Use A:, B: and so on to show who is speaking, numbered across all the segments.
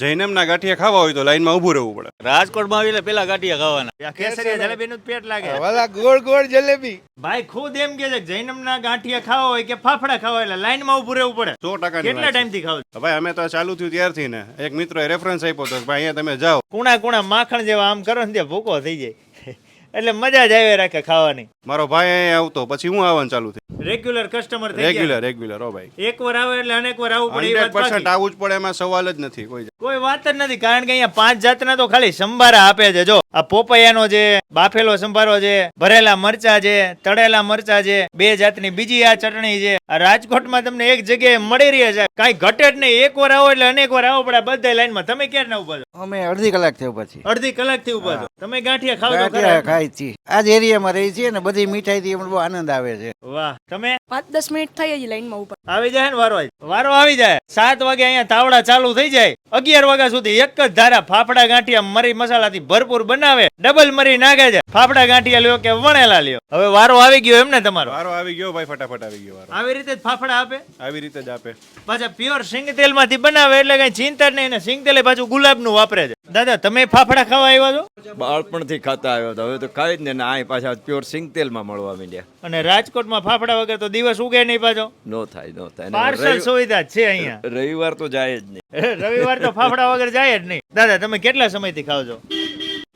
A: જૈનમના ગાંઠિયા ખાવા હોય તો લાઈનમાં ઊભું રહેવું પડે.
B: રાજકોટમાં આવીને પેલા ગાંઠિયા ખાવાના.
C: કેસરિયા જલેબી નું પેટ લાગે.
D: વાલા ગોળ ગોળ જલેબી.
C: ભાઈ ખુદ એમ કે છે કે જૈનમના ગાંઠિયા ખાવા હોય કે ફાફડા ખાવા એટલે એટલે લાઈનમાં ઊભું રહેવું પડે.
A: સો ટકાની
C: કેટલા
A: ટાઈમથી
C: ટાઈમથી ખાવ
A: ભાઈ અમે તો ચાલુ થયું ત્યારથી ને. એક મિત્રોએ રેફરન્સ આપ્યો તો ભાઈ અહીંયા તમે જાઓ.
C: કુણા કુણા માખણ જેવા આમ કરો ને ત્યાં ભૂકો થઈ જાય. એટલે મજા જ આવે રાખે ખાવાની.
A: મારો ભાઈ અહીંયા આવતો પછી હું આવવાનું ચાલુ થયું
C: રેગ્યુલર કસ્ટમર થઈ
A: રેગ્યુલર રેગ્યુલર ઓ ભાઈ.
C: એક વાર આવે એટલે અનેક વાર આવવું પડે એ
A: હંડ્રેડ
C: વાત
A: પર્સન્ટ
C: બાકી.
A: આવું જ પડે એમાં સવાલ જ નથી કોઈ
C: કોઈ વાત જ નથી કારણ કે અહીંયા પાંચ જાતના તો ખાલી સંભારા આપે છે. જો આ પોપૈયાનો છે બાફેલો સંભારો છે ભરેલા મરચા છે તળેલા મરચા છે બે જાતની બીજી આ ચટણી છે. આ રાજકોટમાં તમને એક જગ્યાએ મળી રહી છે. કઈ ઘટે જ નહીં. એક વાર આવો એટલે અનેક વાર આવો પડે બધા લાઈનમાં તમે ક્યારે ના ઊભા છો?
D: અમે અડધી કલાકથી ઊભા છીએ
C: અડધી કલાકથી ઊભા છો. તમે ગાંઠિયા ખાવ
D: ગાંઠિયા ખાઈ છીએ. આ જ એરિયામાં રહી છીએ ને બધી મીઠાઈથી અમને બહુ આનંદ આવે છે.
C: વાહ તમે?
E: પાંચ દસ મિનિટ થઈ જ લાઈનમાં ઉપર
C: આવી જાય ને વારો વારો આવી જાય. સાત વાગે અહીંયા તાવડા ચાલુ થઈ જાય. અગિયાર વાગ્યા સુધી એક જ ધારા ફાફડા ગાંઠિયા મરી મસાલાથી ભરપૂર બનાવે. ડબલ મરી નાખે છે. ફાફડા ગાંઠિયા લ્યો કે વણેલા લ્યો? હવે વારો આવી ગયો એમ ને તમારો?
A: વારો આવી ગયો ભાઈ ફટાફટ આવી ગયો વારો.
C: આવી રીતે જ ફાફડા આપે?
A: આવી રીતે જ આપે.
C: પાછા પ્યોર સિંગ તેલમાંથી બનાવે એટલે કઈ ચિંતા જ નહીં ને સિંગ તેલ પાછું ગુલાબનું વાપરે છે. દાદા તમે ફાફડા ખાવા આવ્યા છો?
F: બાળપણથી ખાતા આવ્યો હતો હવે તો ખાઈ જ ને આ પાછા પ્યોર સિંગ તેલમાં મળવા માંડ્યા.
C: અને રાજકોટમાં ફાફડા વગર તો દિવસ ઉગે નહીં પાછો?
F: નો થાય નો થાય.
C: પાર્સલ સુવિધા છે અહીંયા.
F: રવિવાર તો જાય જ નહીં.
C: રવિવાર તો ફાફડા વગર જાય જ નહીં. દાદા તમે કેટલા સમયથી ખાવ છો?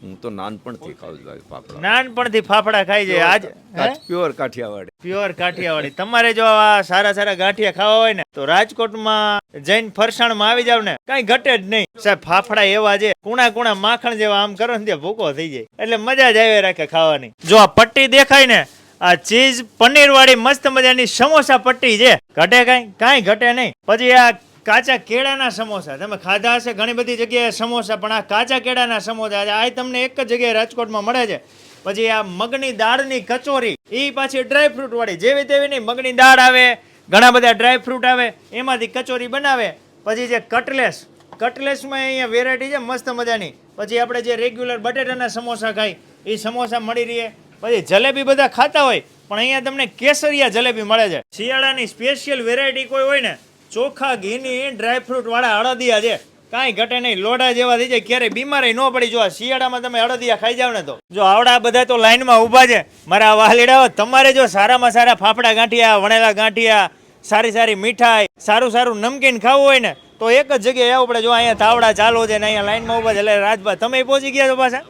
F: હું તો નાનપણથી ખાઉં છું ફાફડા.
C: નાનપણથી ફાફડા ખાઈ જાય. આજ
F: પ્યોર કાઠિયાવાડી.
C: પ્યોર કાઠિયાવાડી. તમારે જો આ સારા સારા ગાંઠિયા ખાવા હોય ને તો રાજકોટમાં જઈને ફરસાણમાં આવી જાવ ને કઈ ઘટે જ નહીં. સાહેબ ફાફડા એવા છે કુણા કુણા માખણ જેવા આમ કરો ને ત્યાં ભૂકો થઈ જાય. એટલે મજા જ આવે રાખે ખાવાની. જો આ પટ્ટી દેખાય ને આ ચીઝ પનીર વાળી મસ્ત મજાની સમોસા પટ્ટી છે. ઘટે કઈ? કઈ ઘટે નહીં. પછી આ કાચા કેળાના સમોસા. તમે ખાધા હશે ઘણી બધી જગ્યાએ સમોસા, પણ આ કાચા કેળાના સમોસા આ તમને એક જ જગ્યાએ રાજકોટમાં મળે છે. પછી આ મગની દાળની કચોરી એ પાછી ડ્રાયફ્રૂટ વાળી. જેવી તેવી નહીં મગની દાળ આવે, ઘણા બધા ડ્રાયફ્રૂટ આવે, એમાંથી કચોરી બનાવે. પછી જે કટલેસ કટલેસમાં અહીંયા વેરાયટી છે, મસ્ત મજાની. પછી આપણે જે રેગ્યુલર બટેટાના સમોસા ખાઈ એ સમોસા મળી રહે. પછી જલેબી બધા ખાતા હોય, પણ અહીંયા તમને કેસરિયા જલેબી મળે છે. શિયાળાની સ્પેશિયલ વેરાયટી કોઈ હોય ને ચોખા ઘીની ડ્રાય ફ્રૂટ વાળા અડદિયા છે. કાંઈ ઘટે નહીં. લોઢા જેવા થઈ જાય. ક્યારે બીમારી ન પડી. જો આ શિયાળામાં તમે અડદિયા ખાઈ જાવ ને તો. જો આવડા બધા તો લાઈનમાં ઊભા છે. મારા વાલીડાઓ તમારે જો સારામાં સારા ફાફડા ગાંઠિયા વણેલા ગાંઠિયા સારી સારી મીઠાઈ સારું સારું નમકીન ખાવું હોય ને તો એક જ જગ્યાએ આવું પડે. જો અહીંયા તાવડા ચાલો છે ને અહીંયા લાઈનમાં ઊભા છે. એટલે રાજભા તમે પહોંચી ગયા છો પાછા?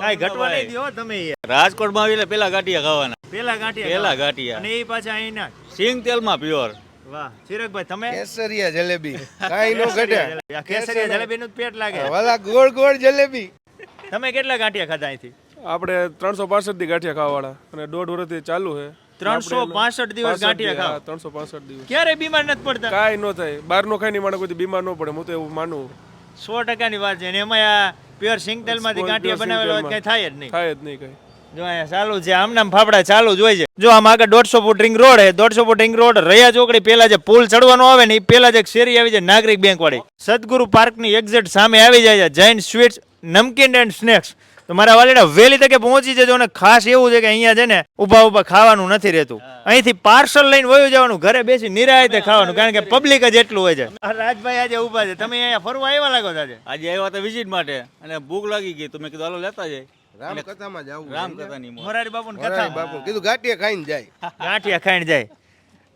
C: કાંઈ ઘટવા નહીં દ્યો તમે
B: રાજકોટમાં આવીને પેલા ગાંઠિયા ખાવાના.
C: પેલા ગાંઠિયા
B: પેલા ગાંઠિયા.
C: અને એ પાછા અહીંના.
B: સિંગ તેલમાં પ્યોર
C: વાહ. ચિરગભાઈ તમે?
D: કેસરિયા જલેબી. કાંઈ નો ઘટે
C: કેસરિયા જલેબીનું જ પેટ લાગે.
D: વાલા ગોળ ગોળ જલેબી.
C: તમે કેટલા ગાંઠિયા ખાધા અહીંથી?
G: આપણે ત્રણસો પાસઠથી ગાંઠિયા ખાવાવાળા અને દોઢ વર્ષથી ચાલુ છે.
C: ત્રણસો પાસઠ દિવસ ગાંઠિયા
G: ત્રણસો પાસઠ દિવસ.
C: ક્યારે બીમાર નથી પડતા?
G: કાંઈ ન થાય. બહારનો ખાઈને માણસ કોઈ બીમાર ન પડે હું તો એવું માનું.
C: સો ટકાની વાત છે. અને એમાં આ પ્યોર સિંગ તેલમાંથી ગાંઠિયા
G: બનાવેલો
C: બનાવેલા હોય કઈ થાય જ નહીં.
G: થાય જ નહીં કઈ.
C: જો અહીંયા ચાલુ છે આમ નામ ફાફડા ચાલુ જ હોય છે. જો આમ આગળ દોઢસો ફૂટ રિંગ રોડ હે દોઢસો ફૂટ રિંગ રોડ રૈયા ચોકડી પેલા જે પુલ ચડવાનો આવે ને એ પેલા જે શેરી આવી જાય નાગરિક બેંક વાળી. સદગુરુ પાર્કની એક્ઝેક્ટ સામે આવી જાય છે Jain sweets namkeen and snacks તો મારા વાલીડા વહેલી તકે પહોંચી જજો અને ખાસ એવું છે કે અહીંયા છે ને ઊભા ઊભા ખાવાનું નથી રહેતું. અહીંથી પાર્સલ લઈને વયું જવાનું ઘરે બેસી નિરાયતે ખાવાનું કારણ કે પબ્લિક જ એટલું હોય છે. આ રાજભાઈ આજે ઊભા છે. તમે અહીંયા ફરવા આવ્યા લાગો છો આજે?
B: આજે આવ્યા હતા વિઝિટ માટે અને ભૂખ લાગી ગઈ. તો મેં કીધું હાલો લેતા જાય
D: રામકથામાં જવું
B: રામકથાની.
C: મોરારી બાપુની કથા.
D: બાપુ કીધું ગાંઠિયા ખાઈને જાય.
C: ગાંઠિયા ખાઈને જાય.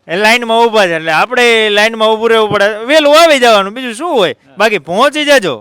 C: એ લાઈનમાં ઊભા છે એટલે આપણે લાઈનમાં ઊભું રહેવું પડે. વેલું આવી જવાનું બીજું શું હોય? બાકી પહોંચી જજો.